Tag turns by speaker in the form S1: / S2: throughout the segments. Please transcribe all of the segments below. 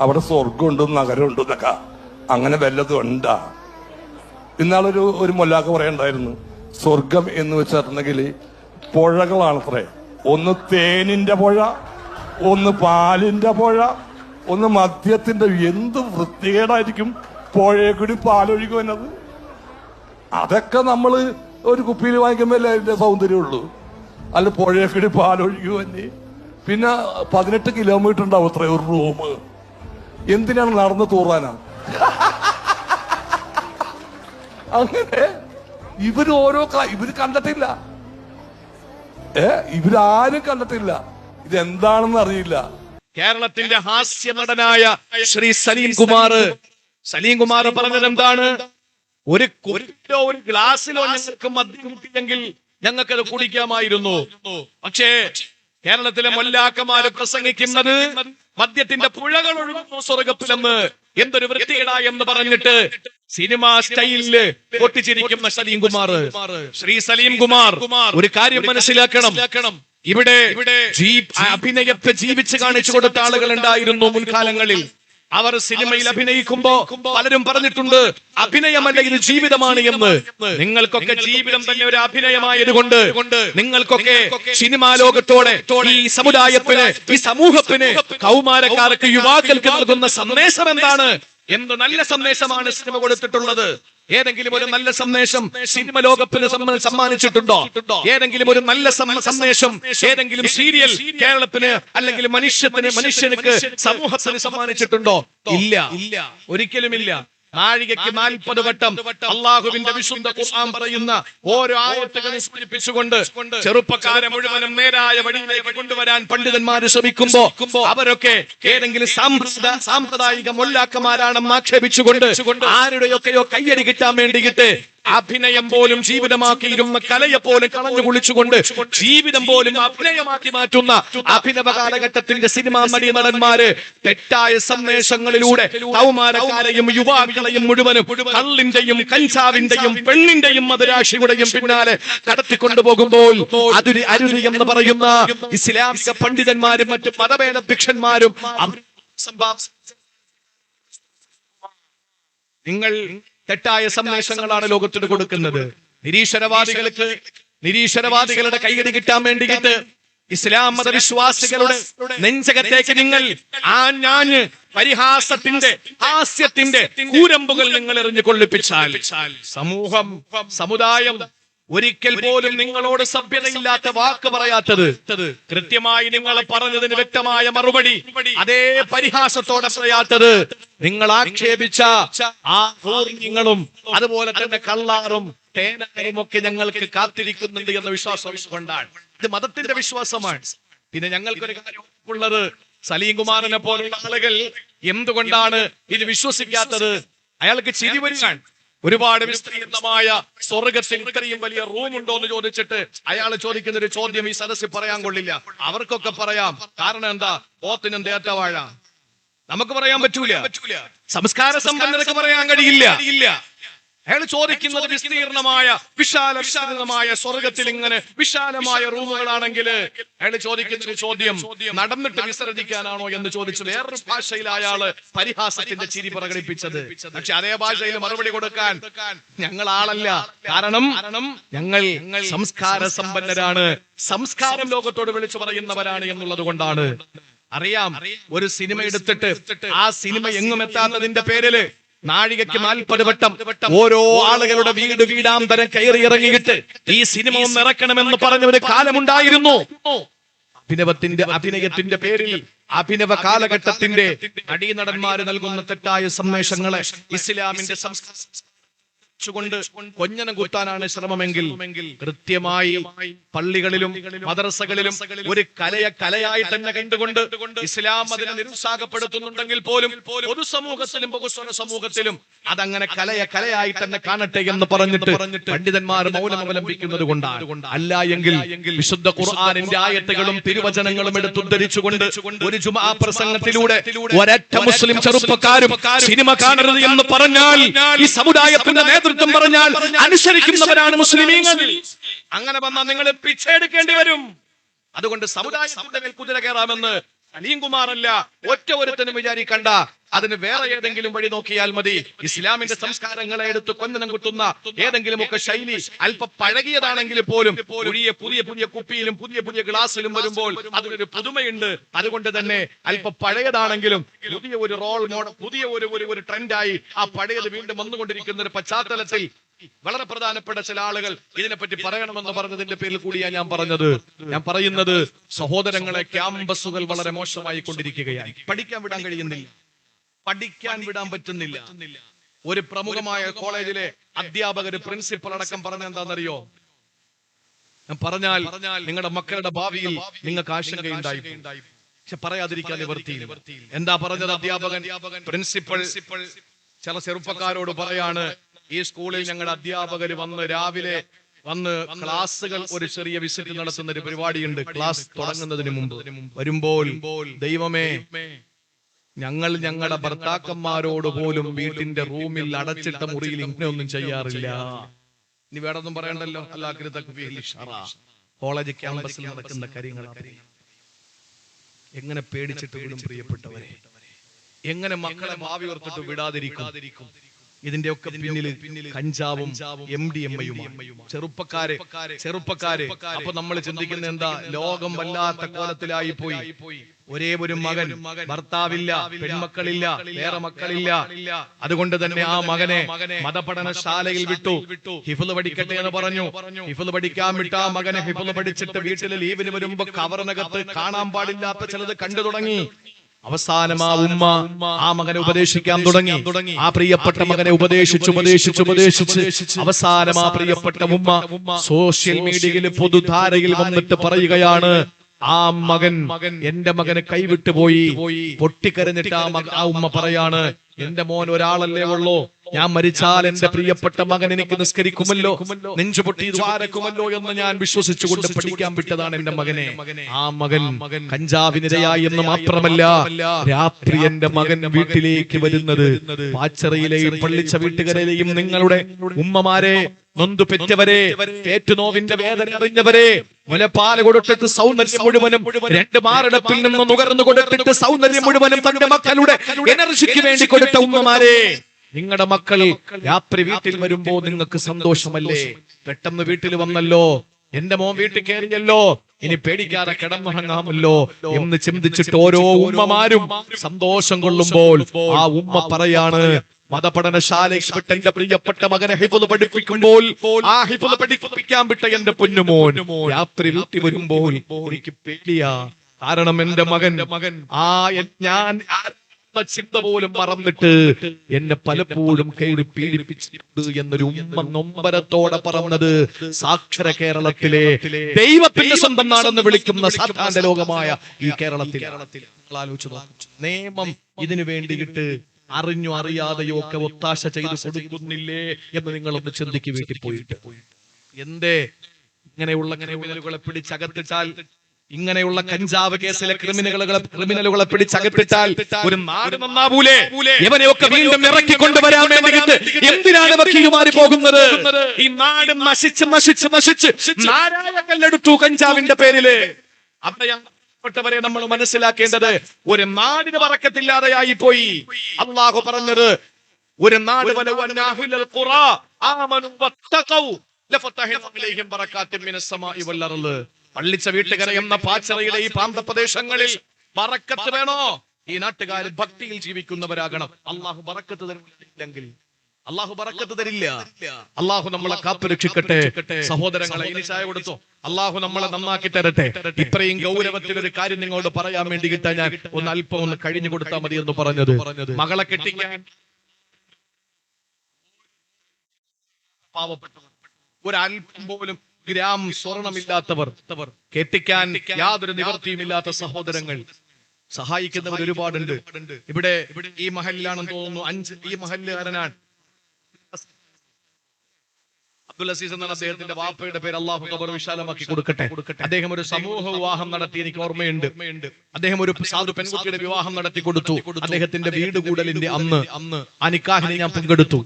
S1: അവിടെ സ്വർഗമുണ്ട് നഗരമുണ്ട് എന്നൊക്കെ. അങ്ങനെ വല്ലതും ഉണ്ടാ. ഇന്നാളൊരു ഒരു മൊല്ലാക്ക പറയണ്ടായിരുന്നു സ്വർഗം എന്ന് വെച്ചിട്ടുണ്ടെങ്കിൽ പുഴകളാണത്രേ ഒന്ന് തേനിന്റെ പുഴ ഒന്ന് പാലിന്റെ പുഴ ഒന്ന് മദ്യത്തിന്റെ എന്ത് വൃത്തികേടായിരിക്കും പുഴയെ കൂടി പാലൊഴുകി അതൊക്കെ നമ്മൾ ഒരു കുപ്പിയിൽ വാങ്ങിക്കുമ്പോൾ അതിന്റെ സൗന്ദര്യമുള്ളൂ. അല്ല പുഴയെ കൂടി പാലൊഴുകി പിന്നെ പതിനെട്ട് കിലോമീറ്റർ ഉണ്ടാവും അത്ര ഒരു റൂം. എന്തിനാണ് നടന്ന് തൂറാനാ? അങ്ങനെ ഇവർ ഓരോ ഇവർ കണ്ടിട്ടില്ല. ഏ ഇവരാരും കണ്ടിട്ടില്ല. ഇതെന്താണെന്ന് അറിയില്ല.
S2: കേരളത്തിന്റെ ഹാസ്യ നടനായ ശ്രീ സലീം കുമാർ. സലീം കുമാർ പറഞ്ഞത് എന്താണ്? ഒരു കുരിലോ ഒരു ഗ്ലാസ്സിലോ ഞങ്ങൾക്ക് മദ്യം കിട്ടിയെങ്കിൽ ഞങ്ങൾക്കത് കുടിക്കാമായിരുന്നു. പക്ഷേ കേരളത്തിലെ മൊല്ലാക്കമാര് പ്രസംഗിക്കുന്നത് മദ്യത്തിന്റെ പുഴകൾ ഒഴുകുന്നു സ്വർഗത്തിലെന്ന് എന്തൊരു വൃത്തിയിട എന്ന് പറഞ്ഞിട്ട് സിനിമാ സ്റ്റൈലിൽ പൊട്ടിച്ചിരിക്കുന്ന സലീം കുമാർ ശ്രീ സലീം കുമാർ ഒരു കാര്യം മനസ്സിലാക്കണം. ഇവിടെ ഇവിടെ അഭിനയത്തെ ജീവിച്ച് കാണിച്ചു കൊടുത്ത ആളുകൾ ഉണ്ടായിരുന്നു മുൻകാലങ്ങളിൽ. അവർ സിനിമയിൽ അഭിനയിക്കുമ്പോ പലരും പറഞ്ഞിട്ടുണ്ട് അഭിനയമല്ല ഇത് ജീവിതമാണ് എന്ന്. നിങ്ങൾക്കൊക്കെ ജീവിതം തന്നെ ഒരു അഭിനയമായത് കൊണ്ട് നിങ്ങൾക്കൊക്കെ സിനിമാ ലോകത്തോടെ ഈ സമുദായത്തിന് ഈ സമൂഹത്തിന് കൗമാരക്കാർക്ക് യുവാക്കൾക്ക് നൽകുന്ന സന്ദേശം എന്താണ്? എന്ത് നല്ല സന്ദേശമാണ് സിനിമ കൊടുത്തിട്ടുള്ളത്? ഏതെങ്കിലും ഒരു നല്ല സന്ദേശം സിനിമ ലോകത്തിന് സമ്മ- സമ്മാനിച്ചിട്ടുണ്ടോ? ഏതെങ്കിലും ഒരു നല്ല സന്ദേശം ഏതെങ്കിലും സീരിയൽ കേരളത്തിന് അല്ലെങ്കിൽ മനുഷ്യത്തിന് മനുഷ്യനുക്ക് സമൂഹത്തിന് സമ്മാനിച്ചിട്ടുണ്ടോ? ഇല്ല. ഇല്ല. ഒരിക്കലുമില്ല. നാഴികയ്ക്ക് നാൽപ്പത് വട്ടം അള്ളാഹുവിന്റെ വിശുദ്ധ ഖുർആൻ പറയുന്ന ഓരോ ആയത്തുകളെ സ്മരിപ്പിച്ചുകൊണ്ട് ചെറുപ്പക്കാരെ മുഴുവനും നേരായ വഴിയിലേക്ക് കൊണ്ടുവരാൻ പണ്ഡിതന്മാർ ശ്രമിക്കുമ്പോ അവരൊക്കെ ഏതെങ്കിലും സാമ്പ്രദാ സാമ്പ്രദായിക മൊല്ലാക്കന്മാരാണെന്ന് ആക്ഷേപിച്ചുകൊണ്ട് ആരുടെയൊക്കെയോ കയ്യടി കിട്ടാൻ വേണ്ടിയിട്ട് അഭിനയം പോലും ജീവിതമാക്കിയിരുന്ന കലയെ പോലും കളഞ്ഞു കുളിച്ചുകൊണ്ട് ജീവിതം പോലും അഭിനയമാക്കി മാറ്റുന്ന അഭിനവ കാലഘട്ടത്തിന്റെ സിനിമാ നടി നടന്മാര് തെറ്റായ സന്ദേശങ്ങളിലൂടെ കൗമാരക്കാരെയും യുവാക്കളെയും മുഴുവനും കള്ളിന്റെയും കഞ്ചാവിന്റെയും പെണ്ണിന്റെയും മതരാശിയുടെയും പിന്നാലെ കടത്തിക്കൊണ്ടുപോകുമ്പോൾ അതൊരു അരുതി എന്ന് പറയുന്ന ഇസ്ലാമിക പണ്ഡിതന്മാരും മറ്റു മതഭേദഭിക്ഷന്മാരും ഭിക്ഷന്മാരും നിങ്ങൾ തെറ്റായ സന്ദേശങ്ങളാണ് ലോകത്തിന് കൊടുക്കുന്നത്. നിരീശ്വരവാദികൾക്ക് നിരീശ്വരവാദികളുടെ കൈകടി കിട്ടാൻ വേണ്ടിയിട്ട് ഇസ്ലാം മതവിശ്വാസികളുടെ നെഞ്ചകത്തേക്ക് നിങ്ങൾ ആ ഞാൻ പരിഹാസത്തിന്റെ ഹാസ്യത്തിന്റെ കൂരമ്പുകൾ നിങ്ങൾ എറിഞ്ഞു കൊള്ളിപ്പിച്ചാൽ സമൂഹം സമുദായം ഒരിക്കൽ പോലും നിങ്ങളോട് സഭ്യതയില്ലാത്ത വാക്ക് പറയാത്തത് കൃത്യമായി നിങ്ങൾ പറഞ്ഞതിന് വ്യക്തമായ മറുപടി അതേ പരിഹാസത്തോടെ പറയാത്തത് നിങ്ങൾ ആക്ഷേപിച്ച ആ ഊർജങ്ങളും അതുപോലെ തന്നെ കള്ളാറും തേനായും ഒക്കെ ഞങ്ങൾക്ക് കാത്തിരിക്കുന്നുണ്ട് എന്ന വിശ്വാസം കൊണ്ടാണ്. ഇത് മതത്തിന്റെ വിശ്വാസമാണ്. പിന്നെ ഞങ്ങൾക്കൊരു കാര്യം ഉള്ളത്. സലീം കുമാറിനെ പോലുള്ള ആളുകൾ എന്തുകൊണ്ടാണ് ഇത് വിശ്വസിക്കാത്തത്? അയാൾക്ക് ചിരി വരികയാണ്. ഒരുപാട് വിസ്തീർണമായ സ്വർഗത്തിൽ ഇത്രയും വലിയ റൂം ഉണ്ടോ എന്ന് ചോദിച്ചിട്ട് അയാൾ ചോദിക്കുന്ന ഒരു ചോദ്യം ഈ സദസ്സിൽ പറയാൻ കൊള്ളില്ല. അവർക്കൊക്കെ പറയാം. കാരണം എന്താ? പോത്തിനും തേറ്റവാഴ. നമുക്ക് പറയാൻ പറ്റൂല. സംസ്കാര സമ്പന്നർക്ക് പറയാൻ കഴിയില്ല. അയാൾ ചോദിക്കുന്നത് വിസ്തീർണമായ വിശാല വിശാലമായ സ്വർഗത്തിൽ ഇങ്ങനെ വിശാലമായ റൂമുകളാണെങ്കിൽ അയാൾ ചോദിക്കുന്ന ചോദ്യം നടന്നിട്ട് വിസർജിക്കാനാണോ എന്ന് ചോദിച്ചു വേറൊരു ഭാഷയിൽ അയാൾ പരിഹാസത്തിന്റെ ചിരി പ്രകടിപ്പിച്ചത്. പക്ഷെ അതേ ഭാഷയിൽ മറുപടി കൊടുക്കാൻ ഞങ്ങൾ ആളല്ല കാരണം ഞങ്ങൾ സംസ്കാര സമ്പന്നരാണ്. സംസ്കാരം ലോകത്തോട് വിളിച്ചു പറയുന്നവരാണ് എന്നുള്ളത് കൊണ്ടാണ്. അറിയാം ഒരു സിനിമ എടുത്തിട്ട് ആ സിനിമ എങ്ങും എത്താത്തതിന്റെ പേരിൽ നാഴികയ്ക്ക് നാൽപ്പത് വട്ടം ഓരോ ആളുകളുടെ വീട് വീടാന്തരം കയറി ഇറങ്ങിയിട്ട് ഈ സിനിമ ഒന്ന് ഇറക്കണമെന്ന് പറഞ്ഞ ഒരു കാലമുണ്ടായിരുന്നു. അഭിനവത്തിന്റെ അഭിനയത്തിന്റെ പേരിൽ അഭിനവ കാലഘട്ടത്തിന്റെ അടിനടന്മാര് നൽകുന്ന തെറ്റായ സന്ദേശങ്ങളെ ഇസ്ലാമിന്റെ സംസ്കാരം കൊണ്ട് കൊഞ്ഞനം കുത്താനാണ് ശ്രമമെങ്കിൽ കൃത്യമായി പള്ളികളിലും മദ്രസകളിലും ഒരു കലയെ കലയായി തന്നെ കണ്ടുകൊണ്ട് ഇസ്ലാം അതിനെ നിരുത്സാഹപ്പെടുത്തുന്നുണ്ടെങ്കിൽ പോലും പൊതുസമൂഹത്തിലും ബഹുസ്വര സമൂഹത്തിലും അതങ്ങനെ കലയെ കലയായി തന്നെ കാണട്ടെ എന്ന് പറഞ്ഞിട്ട് പണ്ഡിതന്മാർ മൗനം അവലംബിക്കുന്നത് കൊണ്ടാണ്. അല്ല എങ്കിൽ വിശുദ്ധ ഖുർആാനിന്റെ ആയത്തുകളും തിരുവചനങ്ങളും എടുത്തുദ്ധരിച്ചുകൊണ്ട് ഒരു ജുമാ പ്രസംഗത്തിലൂടെ ഒരൊറ്റ മുസ്ലിം ചെറുപ്പക്കാരും സിനിമ കാണരുത് എന്ന് പറഞ്ഞാൽ ഈ സമുദായത്തിന്റെ നേതൃത്വം പറഞ്ഞാൽ അനുസരിക്കുന്നവരാണ് മുസ്ലിമീങ്ങൾ. അങ്ങനെ വന്നാൽ നിങ്ങൾ പിച്ചെടുക്കേണ്ടി വരും. അതുകൊണ്ട് സമുദായ കുതിര കയറാമെന്ന് സലീംകുമാർ അല്ല ഒറ്റ ഒരുത്തനും വിചാരിക്കണ്ട. അതിന് വേറെ ഏതെങ്കിലും വഴി നോക്കിയാൽ മതി. ഇസ്ലാമിന്റെ സംസ്കാരങ്ങളെ എടുത്ത് കൊന്നനം കുത്തുന്ന ഏതെങ്കിലും ഒക്കെ ശൈലി അല്പ പഴകിയതാണെങ്കിൽ പോലും പുതിയ പുതിയ പുതിയ കുപ്പിയിലും പുതിയ പുതിയ ഗ്ലാസ്സിലും വരുമ്പോൾ അതിനൊരു പുതുമയുണ്ട്. അതുകൊണ്ട് തന്നെ അല്പ പഴയതാണെങ്കിലും പുതിയ ഒരു റോൾ മോഡൽ പുതിയ ഒരു ഒരു ഒരു ട്രെൻഡായി ആ പഴയത് വീണ്ടും വന്നുകൊണ്ടിരിക്കുന്ന ഒരു പശ്ചാത്തലത്തിൽ വളരെ പ്രധാനപ്പെട്ട ചില ആളുകൾ ഇതിനെപ്പറ്റി പറയണമെന്ന് പറഞ്ഞതിന്റെ പേരിൽ കൂടിയാണ് ഞാൻ പറഞ്ഞത്. ഞാൻ പറയുന്നത് സഹോദരങ്ങളെ ക്യാമ്പസുകൾ വളരെ മോശമായി കൊണ്ടിരിക്കുകയാണ് പഠിക്കാൻ വിടാൻ കഴിയുന്നില്ല. പഠിക്കാൻ വിടാൻ പറ്റുന്നില്ല. ഒരു പ്രമുഖമായ കോളേജിലെ അധ്യാപകര് പ്രിൻസിപ്പൽ അടക്കം പറഞ്ഞ എന്താണെന്നറിയോ? പറഞ്ഞാൽ നിങ്ങളുടെ മക്കളുടെ ഭാവിയിൽ നിങ്ങൾക്ക് ആശങ്കയുണ്ടായി പക്ഷെ പറയാതിരിക്കാൻ നിവർത്തിയില്ല. എന്താ പറഞ്ഞത് അധ്യാപകൻ? പ്രിൻസിപ്പൽ ചില ചെറുപ്പക്കാരോട് പറയാണ് ഈ സ്കൂളിൽ ഞങ്ങളുടെ അധ്യാപകർ വന്ന് രാവിലെ വന്ന് ക്ലാസ്സുകൾ ഒരു ചെറിയ വിസിറ്റ് നടത്തുന്ന ഒരു പരിപാടിയുണ്ട്. ക്ലാസ് തുടങ്ങുന്നതിന് മുമ്പ്. വരുമ്പോൾ ദൈവമേ ഞങ്ങൾ ഞങ്ങളുടെ ഭർത്താക്കന്മാരോട് പോലും വീട്ടിന്റെ റൂമിൽ അടച്ചിട്ട മുറിയിൽ ഇങ്ങനെയൊന്നും ചെയ്യാറില്ല. ഇനി വേറെ ഒന്നും പറയണ്ടല്ലോ. കോളേജ് ക്യാമ്പസിൽ നടക്കുന്ന കാര്യങ്ങൾ എങ്ങനെ പേടിച്ചിട്ട് വിടും പ്രിയപ്പെട്ടവരെ? എങ്ങനെ മക്കളെ ഭാവി ഓർത്തിട്ട് ഇതിന്റെ ഒക്കെ പിന്നിൽ കഞ്ചാവും എം ഡി എം ഐയും ചെറുപ്പക്കാര് ചെറുപ്പക്കാര് അപ്പൊ നമ്മൾ ചിന്തിക്കുന്ന എന്താ? ലോകം വല്ലാത്ത കോലത്തിലായി പോയി. ഒരേ ഒരു മകൻ ഭർത്താവില്ല പെൺമക്കളില്ല വേറെ മക്കളില്ല. അതുകൊണ്ട് തന്നെ ആ മകനെ മതപഠനശാലയിൽ വിട്ടു. ഹിഫുൽ പഠിക്കട്ടെ എന്ന് പറഞ്ഞു. ഹിഫുൽ പഠിക്കാൻ വിട്ട ആ മകനെ ഹിഫുൽ പഠിച്ചിട്ട് വീട്ടിൽ ലീവിന് വരുമ്പോ കവറിനകത്ത് കാണാൻ പാടില്ലാത്ത ചിലത് കണ്ടു തുടങ്ങി. അവസാനം ആ ഉമ്മ ആ മകനെ ഉപദേശിക്കാൻ തുടങ്ങി. ആ പ്രിയപ്പെട്ട മകനെ ഉപദേശിച്ച് ഉപദേശിച്ച് ഉപദേശിച്ച് അവസാനം ആ പ്രിയപ്പെട്ട ഉമ്മ സോഷ്യൽ മീഡിയയിൽ പൊതുധാരയിൽ വന്നിട്ട് പറയുകയാണ് ആ മകൻ എന്റെ മകന് കൈവിട്ടു പോയി പൊട്ടിക്കരഞ്ഞിട്ട് ആ ഉമ്മ പറയാണ് എന്റെ മോൻ ഒരാളല്ലേ ഉള്ളൂ ഞാൻ മരിച്ചാൽ എന്റെ പ്രിയപ്പെട്ട മകൻ എനിക്ക് നിസ്കരിക്കുമല്ലോ. നെഞ്ചു പൊട്ടി ദ്വാരക്കുമല്ലോ എന്ന് ഞാൻ വിശ്വസിച്ചുകൊണ്ട് പഠിക്കാൻ വിട്ടതാണ് എന്റെ മകനെ. ആ മകൻ കഞ്ചാവിനിരയായി എന്ന് മാത്രമല്ല രാത്രി എന്റെ മകൻ വീട്ടിലേക്ക് വരുന്നത്. പാച്ചറയിലെയും പള്ളിച്ച വീട്ടുകാരെയും നിങ്ങളുടെ ഉമ്മമാരെ നൊന്തു പെറ്റവരെ പേറ്റുനോവിന്റെ വേദന അറിഞ്ഞവരെ മുലപ്പാൽ കൊടുത്തിട്ട് സൗന്ദര്യം മുഴുവനും രണ്ട് മാറിടപ്പിൽ നിന്ന് നുകർന്നു കൊടുത്തിട്ട് സൗന്ദര്യം മുഴുവനും തന്റെ മക്കളുടെ എനർജിക്ക് വേണ്ടി കൊടുത്ത ഉമ്മമാരെ. നിങ്ങളുടെ മക്കൾ രാത്രി വീട്ടിൽ വരുമ്പോ നിങ്ങൾക്ക് സന്തോഷമല്ലേ? പെട്ടെന്ന് വീട്ടിൽ വന്നല്ലോ. എന്റെ മോൻ വീട്ടിൽ കയറിയല്ലോ. ഇനി പേടിക്കാതെ കിടന്നുറങ്ങാമല്ലോ. എന്ന് ചിന്തിച്ചിട്ട് ഓരോ ഉമ്മമാരും സന്തോഷം കൊള്ളുമ്പോൾ ആ ഉമ്മ പറയാണ് മതപഠനശാലയ്ക്ക് വിട്ട എന്റെ പ്രിയപ്പെട്ട മകനെ ഹിഫുദ് പഠിപ്പിക്കുമ്പോൾ ആ ഹിഫുദ് പഠിപ്പിക്കാൻ വിട്ട എന്റെ പൊന്നുമോൻ രാത്രി വീട്ടിൽ വരുമ്പോൾ എനിക്ക് പേടിയാ. കാരണം എന്റെ മകൻ മകൻ ആ ഞാൻ എന്ന ചിന്ത പോലും മറന്നിട്ട് എന്നെ പലപ്പോഴും കയറി പീഡിപ്പിച്ചിട്ടുണ്ട് എന്നൊരു ഉമ്മ നൊമ്പരത്തോടെ പറഞ്ഞത് സാക്ഷര കേരളത്തിലെ ദൈവത്തിന്റെ സ്വന്തം നാടെന്ന് വിളിക്കുന്ന സാധാരണ ലോകമായ ഈ കേരളത്തിൽ. നിയമം ഇതിനു വേണ്ടിയിട്ട് അറിഞ്ഞു അറിയാതെയോ ഒക്കെ ഒത്താശ ചെയ്ത് കൊടുക്കുന്നില്ലേ എന്ന് നിങ്ങളൊന്ന് ചിന്തിക്ക് വീട്ടിൽ പോയിട്ട്. എന്തേ? ഇങ്ങനെയുള്ള ക്രിമിനലുകളെ പിടിച്ചകത്തിട്ടാൽ ഇങ്ങനെയുള്ള കഞ്ചാവ് കേസിലെ ക്രിമിനലുകളെ ക്രിമിനലുകളെ പിടിച്ചകറ്റിട്ടാൽ ഒരു നാട് നന്നാവൂലേ? ഇവനെയൊക്കെ വീണ്ടും ഇറക്കി കൊണ്ടുവരാൻ വേണ്ടിയിട്ട് എന്തിനാണ് വക്കീലുമാര് പോകുന്നത്? ഈ നാട് നശിച്ച് നശിച്ച് നശിച്ച് നാരായ കല്ലെടുത്തു കഞ്ചാവിന്റെ പേരിൽ. വരെ നമ്മൾ മനസ്സിലാക്കേണ്ടത് ഒരു നാടിന് പറക്കത്തില്ലാതെയായി പോയി അള്ളാഹു പറഞ്ഞത് ഒരു നാട് ആമനു വത്തഖൗ. ലഫതഹന അലൈഹിം മിനസ് സമാഇ വൽ അർൾ പള്ളിച്ച വീട്ടുകര എന്ന പാച്ചറയിലെ ഈ പ്രാന്തപ്രദേശങ്ങളിൽ ബറക്കത്ത് വേണോ? ഈ നാട്ടുകാർ ഭക്തിയിൽ ജീവിക്കുന്നവരാകണം. അള്ളാഹു ബറക്കത്ത് തരുന്നില്ലെങ്കിൽ അള്ളാഹു ബറക്കത്ത് തരില്ല. അള്ളാഹു നമ്മളെ കാത്തുരക്ഷിക്കട്ടെ സഹോദരങ്ങളെ ഇനി ചായ കൊടുത്തു? അള്ളാഹു നമ്മളെ നന്നാക്കി തരട്ടെ. ഇത്രയും ഗൗരവത്തിൽ ഒരു കാര്യം നിങ്ങളോട് പറയാൻ വേണ്ടി കിട്ടാൻ ഞാൻ ഒന്ന് അല്പം ഒന്ന് കഴിഞ്ഞു കൊടുത്താൽ മതി എന്ന് പറഞ്ഞത്. മകളെ കെട്ടിക്കാൻ പാവപ്പെട്ടവർ ഒരല്പം പോലും ഗ്രാം സ്വർണമില്ലാത്തവർ കെട്ടിക്കാൻ യാതൊരു നിവർത്തിയുമില്ലാത്ത സഹോദരങ്ങൾ സഹായിക്കുന്നവർ ഒരുപാടുണ്ട്. ഇവിടെ ഈ മഹലിലാണെന്ന് തോന്നുന്നു അഞ്ച് ഈ മഹലുകാരനാണ് അബ്ദുൽ അസീസ് എന്നാണ് അദ്ദേഹത്തിന്റെ വാപ്പയുടെ പേര്. അള്ളാഹു കബർ വിശാലമാക്കി കൊടുക്കട്ടെ. അദ്ദേഹം ഒരു സമൂഹ വിവാഹം നടത്തി എനിക്ക് ഓർമ്മയുണ്ട്. അദ്ദേഹം ഒരു സാധു പെൺകുട്ടിയുടെ വിവാഹം നടത്തി കൊടുത്തു. അദ്ദേഹത്തിന്റെ വീട് കൂടലിന്റെ അന്ന് അന്ന് അനിക്കാഹിനെ ഞാൻ പങ്കെടുത്തു.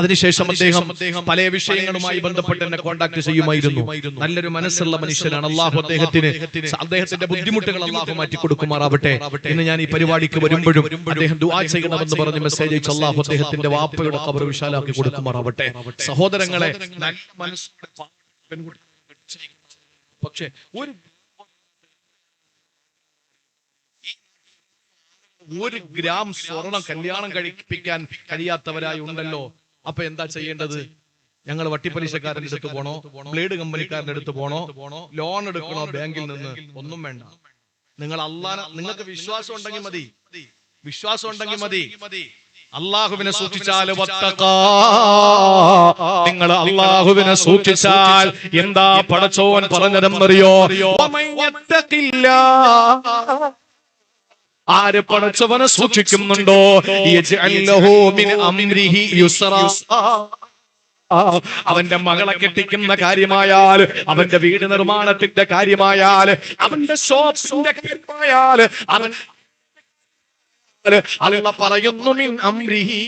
S2: അതിനുശേഷം അദ്ദേഹം പല വിഷയങ്ങളുമായി ബന്ധപ്പെട്ട് എന്നെ കോൺടാക്ട് ചെയ്യുമായിരുന്നു. നല്ലൊരു മനസ്സുള്ള മനുഷ്യനാണ് അള്ളാഹു അദ്ദേഹത്തിന്. അദ്ദേഹത്തിന്റെ ബുദ്ധിമുട്ടുകൾ അള്ളാഹു മാറ്റി കൊടുക്കുമാറാവട്ടെ. ഇന്ന് ഞാൻ ഈ പരിപാടിക്ക് വരുമ്പോഴും അദ്ദേഹം ദുആ ചെയ്യണമെന്ന് പറഞ്ഞ് മെസ്സേജ് അയച്ചു അള്ളാഹു അദ്ദേഹത്തിന്റെ വാപ്പയുടെ കബർ വിശാലാക്കി കൊടുക്കുമാറാവട്ടെ. സഹോദരങ്ങളെ നല്ല മനസ്സോടെ പെൺകുട്ടി പക്ഷേ ഒരു ഒരു ഗ്രാം സ്വർണം കല്യാണം കഴിപ്പിക്കാൻ കഴിയാത്തവരായി ഉണ്ടല്ലോ. അപ്പൊ എന്താ ചെയ്യേണ്ടത്? ഞങ്ങൾ വട്ടിപ്പലിശക്കാരന്റെ അടുത്ത് പോണോ? ബ്ലേഡ് കമ്പനിക്കാരന്റെ അടുത്ത് പോണോ? ലോൺ എടുക്കണോ ബാങ്കിൽ നിന്ന്? ഒന്നും വേണ്ട. നിങ്ങൾ അള്ളാന നിങ്ങൾക്ക് വിശ്വാസം ഉണ്ടെങ്കിൽ മതി. വിശ്വാസം ഉണ്ടെങ്കിൽ മതി. അള്ളാഹുവിനെ സൂക്ഷിച്ചാൽ. നിങ്ങൾ അള്ളാഹുവിനെ സൂക്ഷിച്ചാൽ എന്താ പടച്ചോൻ പറഞ്ഞതെന്നറിയോ ആര് പടച്ചവനെ സൂക്ഷിക്കുന്നുണ്ടോ. അവന്റെ മകളെ കെട്ടിക്കുന്ന കാര്യമായാൽ അവന്റെ വീട് നിർമ്മാണത്തിന്റെ കാര്യമായാൽ അവന്റെ ഷോപ്സിന്റെ കാര്യമായാൽ അവൻ അല്ല പറയുന്നു മിൻ അംരിഹി.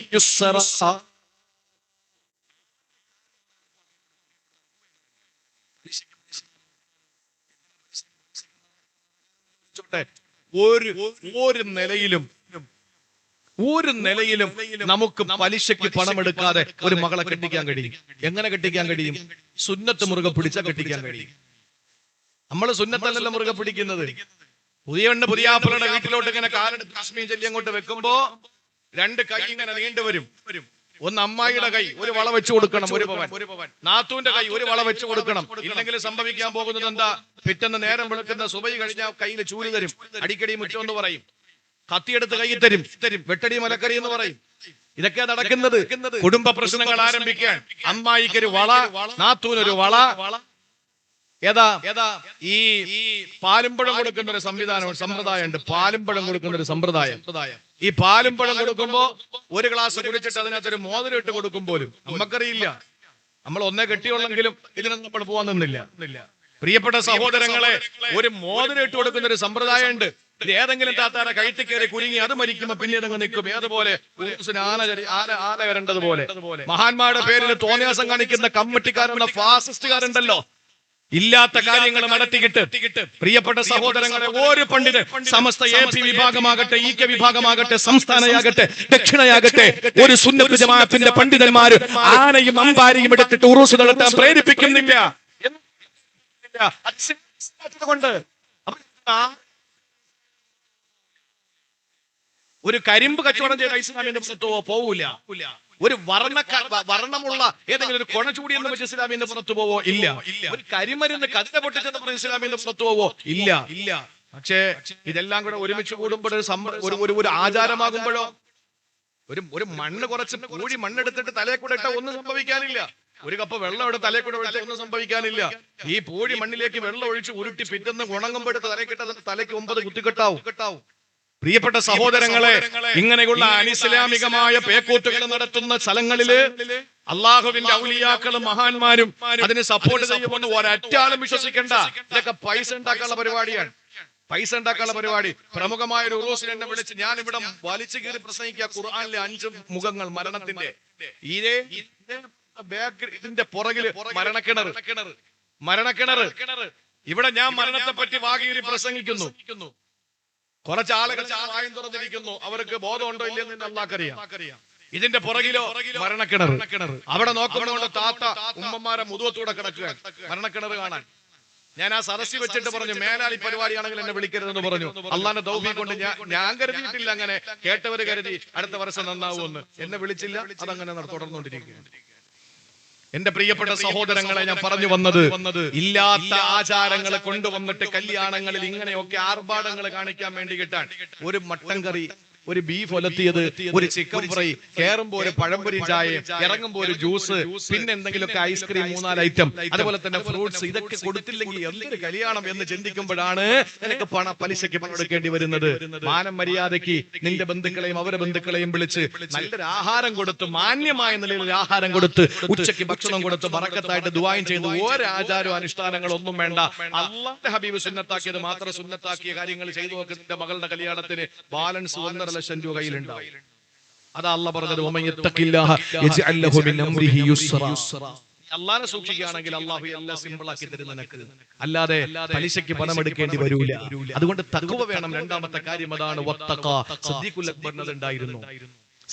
S2: ഒരു ഒരു നിലയിലും ഒരു നിലയിലും നമുക്ക് പലിശയ്ക്ക് പണം എടുക്കാതെ ഒരു മകളെ കെട്ടിക്കാൻ കഴിയും. എങ്ങനെ കെട്ടിക്കാൻ കഴിയും? സുന്നത്ത് മുറുകെ പിടിച്ച കെട്ടിക്കാൻ കഴിയും. നമ്മൾ സുന്നത്തല്ലല്ലോ മുറുകെ പിടിക്കുന്നത്. പുതിയ പെണ്ണ് പുതിയ ആപ്പിളുടെ വീട്ടിലോട്ട് ഇങ്ങനെ കാലെടുത്ത് കാശ്മീർ ചെല്ലി അങ്ങോട്ട് വെക്കുമ്പോ രണ്ട് കൈ ഇങ്ങനെ നീണ്ടുവരും ഒന്ന് അമ്മായിയുടെ കൈ ഒരു വള വെച്ച് കൊടുക്കണം ഒരു പവൻ. നാത്തൂന്റെ കൈ ഒരു വള വെച്ച് കൊടുക്കണം. ഇല്ലെങ്കിൽ സംഭവിക്കാൻ പോകുന്നത് എന്താ? പിറ്റന്ന് നേരം വിളിക്കുന്ന സുബൈ കഴിഞ്ഞാൽ കയ്യിൽ ചൂൽ തരും. അടിക്കടി മുറ്റം എന്ന് പറയും. കത്തിയെടുത്ത് കൈ തരും. തരും വെട്ടടി മലക്കറി എന്ന് പറയും. ഇതൊക്കെ നടക്കുന്നത് കുടുംബ പ്രശ്നങ്ങൾ ആരംഭിക്കാൻ. അമ്മായിക്കൊരു വള നാത്തൂനൊരു വള ഏതാ? ഏതാ? ഈ പാലുംപഴം കൊടുക്കുന്ന ഒരു സംവിധാനം സമ്പ്രദായം ഉണ്ട്. പാലുംപഴം കൊടുക്കുന്ന ഒരു സമ്പ്രദായം ഈ പാലുംപഴം കൊടുക്കുമ്പോ ഒരു ഗ്ലാസ് കുടിച്ചിട്ട് അതിനകത്ത് ഒരു മോതിരം ഇട്ട് കൊടുക്കും പോലും. നമുക്കറിയില്ല നമ്മൾ ഒന്നേ കെട്ടിയുള്ളെങ്കിലും ഇതിനൊന്നും നമ്മൾ പോകാൻ നിന്നില്ല. പ്രിയപ്പെട്ട സഹോദരങ്ങളെ ഒരു മോതിരം ഇട്ട് കൊടുക്കുന്ന ഒരു സമ്പ്രദായം ഉണ്ട് ഏതെങ്കിലും താത്താരെ കഴുത്തി കയറി കുരുങ്ങി അത് മരിക്കുമ്പോ പിന്നീട് അങ്ങ് നിൽക്കും. ഏതുപോലെ? ആന വരേണ്ടതുപോലെ. മഹാന്മാരുടെ പേരിൽ തോന്നിയാസം കാണിക്കുന്ന കമ്മിറ്റിക്കാരുള്ള ഫാസിസ്റ്റുകാരുണ്ടല്ലോ. ഇല്ലാത്ത കാര്യങ്ങൾ നടത്തിയിട്ട് പ്രിയപ്പെട്ട സഹോദരങ്ങളെ ഒരു പണ്ഡിത് സമസ്ത എ പി വിഭാഗമാകട്ടെ ഇ കെ വിഭാഗമാകട്ടെ സംസ്ഥാനയാകട്ടെ ദക്ഷിണയാകട്ടെ ഒരു സുന്നത്ത് ജമാഅത്തിന്റെ പണ്ഡിതന്മാര് ആനയും അമ്പാരിയും എടുത്തിട്ട് ഉറൂസ് നടത്താൻ പ്രേരിപ്പിക്കുന്നില്ല. കൊണ്ട് ഒരു കരിമ്പ് കച്ചവടം ചെയ്ത ഇസ്ലാമിന്റെ പോവൂല. പോവില്ല ഒരു വർണ വർണമുള്ള ഏതെങ്കിലും ഒരു കൊണചൂടി എന്ന് വെച്ച് ഇസ്ലാമിന്റെ പുറത്തു പോവോ? ഇല്ല. ഒരു കരിമരുന്ന് കതിര പൊട്ടിച്ചെന്ന് പറഞ്ഞ് ഇസ്ലാമിന്റെ പുറത്തു പോവോ? ഇല്ല. ഇല്ല. പക്ഷേ ഇതെല്ലാം കൂടെ ഒരുമിച്ച് കൂടുമ്പോൾ ഒരു ഒരു ആചാരമാകുമ്പോഴോ? ഒരു ഒരു മണ്ണ് കുറച്ച് കൂടി മണ്ണെടുത്തിട്ട് തലയെ കൂടെ ഇട്ട ഒന്നും സംഭവിക്കാനില്ല. ഒരു കപ്പ് വെള്ളം ഇവിടെ തലയെ കൂടെ ഒഴിച്ച ഒന്നും സംഭവിക്കാനില്ല. ഈ പൂഴി മണ്ണിലേക്ക് വെള്ളം ഒഴിച്ച് ഉരുട്ടി പിറ്റന്ന് ഉണങ്ങുമ്പോഴത്തെ കിട്ടാതെ തലയ്ക്ക് ഒമ്പത് കുത്തിക്കെട്ടാവും. കെട്ടാവും പ്രിയപ്പെട്ട സഹോദരങ്ങളെ ഇങ്ങനെയുള്ള അനിസ്ലാമികമായ പേക്കൂത്തുകൾ നടത്തുന്ന സ്ഥലങ്ങളിൽ അള്ളാഹുവിന്റെ ഔലിയാക്കളും മഹാന്മാരും അതിന് സപ്പോർട്ട് ചെയ്യുമെന്ന് ഒരറ്റാലും വിശ്വസിക്കേണ്ട. ഇതൊക്കെ പൈസ ഉണ്ടാക്കാനുള്ള പരിപാടിയാണ്. പൈസ ഉണ്ടാക്കാനുള്ള പരിപാടി. പ്രമുഖമായ ഒരു ഉറൂസിനെ എന്നെ വിളിച്ച് ഞാൻ ഇവിടെ വലിച്ചു കീറി പ്രസംഗിക്കുക. ഖുർആാനിലെ അഞ്ച് മുഖങ്ങൾ മരണത്തിന്റെ. ഇതേ ബാക്ക് ഇതിന്റെ പുറകിൽ മരണക്കിണർ മരണക്കിണർ ഇവിടെ ഞാൻ മരണത്തെ പറ്റി വാഗീരി പ്രസംഗിക്കുന്നു. കുറച്ച് ആളുകൾ വായും തുറന്നിരിക്കുന്നു. അവർക്ക് ബോധമുണ്ടോ ഇല്ലെന്ന് എന്നെ ഇതിന്റെ പുറകിലോ മരണക്കിണർ അവിടെ നോക്കുമ്പോൾ താത്ത ഉമ്മമാരെ മുതുവത്തൂടെ കിടക്കുക മരണക്കിണർ കാണാൻ. ഞാൻ ആ സദസ്സി വെച്ചിട്ട് പറഞ്ഞു മേലാളി പരിപാടിയാണെങ്കിൽ എന്നെ വിളിക്കരുതെന്ന് പറഞ്ഞു. അള്ളാന്റെ ദൗഫി കൊണ്ട് ഞാൻ ഞാൻ കരുതിയിട്ടില്ല അങ്ങനെ. കേട്ടവര് കരുതി അടുത്ത വർഷം നന്നാവുമെന്ന്. എന്നെ വിളിച്ചില്ല? അതങ്ങനെ തുടർന്നുകൊണ്ടിരിക്കുകയാണ്. എന്റെ പ്രിയപ്പെട്ട സഹോദരങ്ങളെ ഞാൻ പറഞ്ഞു വന്നത് ഇല്ലാത്ത ആചാരങ്ങൾ കൊണ്ടുവന്നിട്ട് കല്യാണങ്ങളിൽ ഇങ്ങനെയൊക്കെ ആർഭാടങ്ങൾ കാണിക്കാൻ വേണ്ടി കിട്ടാൻ ഒരു മട്ടൻ കറി ഒരു ബീഫ് ഒലത്തിയത് ഒരു ചിക്കൻ ഫ്രൈ കേറുമ്പോ ഒരു പഴംപൊരി ചായ ഇറങ്ങുമ്പോ ഒരു ജ്യൂസ് പിന്നെ എന്തെങ്കിലുമൊക്കെ ഐസ്ക്രീം മൂന്നാൽ ഐറ്റം അതുപോലെ തന്നെ ഫ്രൂട്ട്സ് ഇതൊക്കെ കൊടുത്തില്ലെങ്കിൽ എന്തൊരു കല്യാണം എന്ന് ചിന്തിക്കുമ്പോഴാണ് നിനക്ക് പണ പലിശയ്ക്ക് പണം എടുക്കേണ്ടി വരുന്നത്. മാനം മര്യാദയ്ക്ക് നിന്റെ ബന്ധുക്കളെയും അവരെ ബന്ധുക്കളെയും വിളിച്ച് നല്ലൊരു ആഹാരം കൊടുത്ത് മാന്യമായ നിലയിൽ ഒരു ആഹാരം കൊടുത്ത് ഉച്ചയ്ക്ക് ഭക്ഷണം കൊടുത്ത് ബറക്കത്തായിട്ട് ദുബായും ചെയ്ത്. ഒരു ആചാരവും അനുഷ്ഠാനങ്ങളും ഒന്നും വേണ്ട. അള്ളാന്റെ ഹബീബ് സുന്നത്താക്കിയത് മാത്രം സുന്നത്താക്കിയ കാര്യങ്ങൾ ചെയ്തു നോക്കുന്നതിന്റെ മകളുടെ കല്യാണത്തിന്. ബാലൻസ് ഒന്നര ലക്ഷം രൂപ കയ്യിലുണ്ടാവും. അതാ അല്ല പറഞ്ഞത്. അള്ളാനെ സൂക്ഷിക്കുകയാണെങ്കിൽ അള്ളാഹു എല്ലാം സിമ്പിൾ ആക്കി തരും നിനക്ക്. അല്ലാതെ പലിശയ്ക്ക് പണം എടുക്കേണ്ടി വരൂല. അതുകൊണ്ട് തക്കുവ വേണം. രണ്ടാമത്തെ കാര്യം അതാണ്. സിദ്ദീഖുൽ അക്ബറിന് അത് ഉണ്ടായിരുന്നു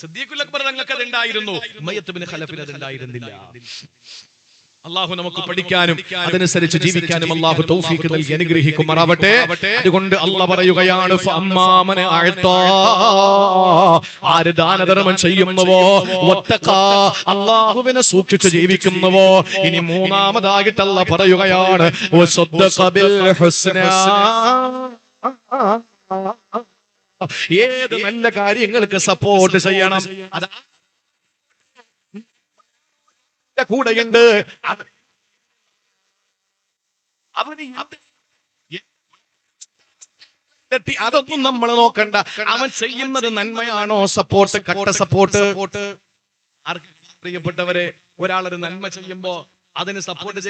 S2: സിദ്ദീഖുൽ അക്ബർ തങ്ങൾക്ക് അത് ഉണ്ടായിരുന്നു. ഉമയ്യത്ത് ബിൻ ഖലഫിന് അത് ഉണ്ടായിരുന്നില്ല അള്ളാഹു നമുക്ക് പഠിക്കാനും അതനുസരിച്ച് ജീവിക്കാനും അള്ളാഹു തൗഫീഖ് നൽകി അനുഗ്രഹിക്കുമാറാവട്ടെ. അതുകൊണ്ട് അല്ല പറയുകയാണ്. ആര് ദാനധർമ്മം ചെയ്യുന്നുവോ? ഒറ്റക്കാ അള്ളാഹുവിനെ സൂക്ഷിച്ച് ജീവിക്കുന്നുവോ? ഇനി മൂന്നാമതായിട്ട് അല്ല പറയുകയാണ്. ഏത് നല്ല കാര്യങ്ങൾക്ക് സപ്പോർട്ട് ചെയ്യണം. അതാ കൂടെയുണ്ട്. അവ- അവന് അതൊന്നും നമ്മൾ നോക്കണ്ട. അവൻ ചെയ്യുന്നത് നന്മയാണോ? സപ്പോർട്ട് കട്ട സപ്പോർട്ട് പ്രിയപ്പെട്ടവരെ ഒരാളൊരു നന്മ ചെയ്യുമ്പോ അതിന് സപ്പോർട്ട്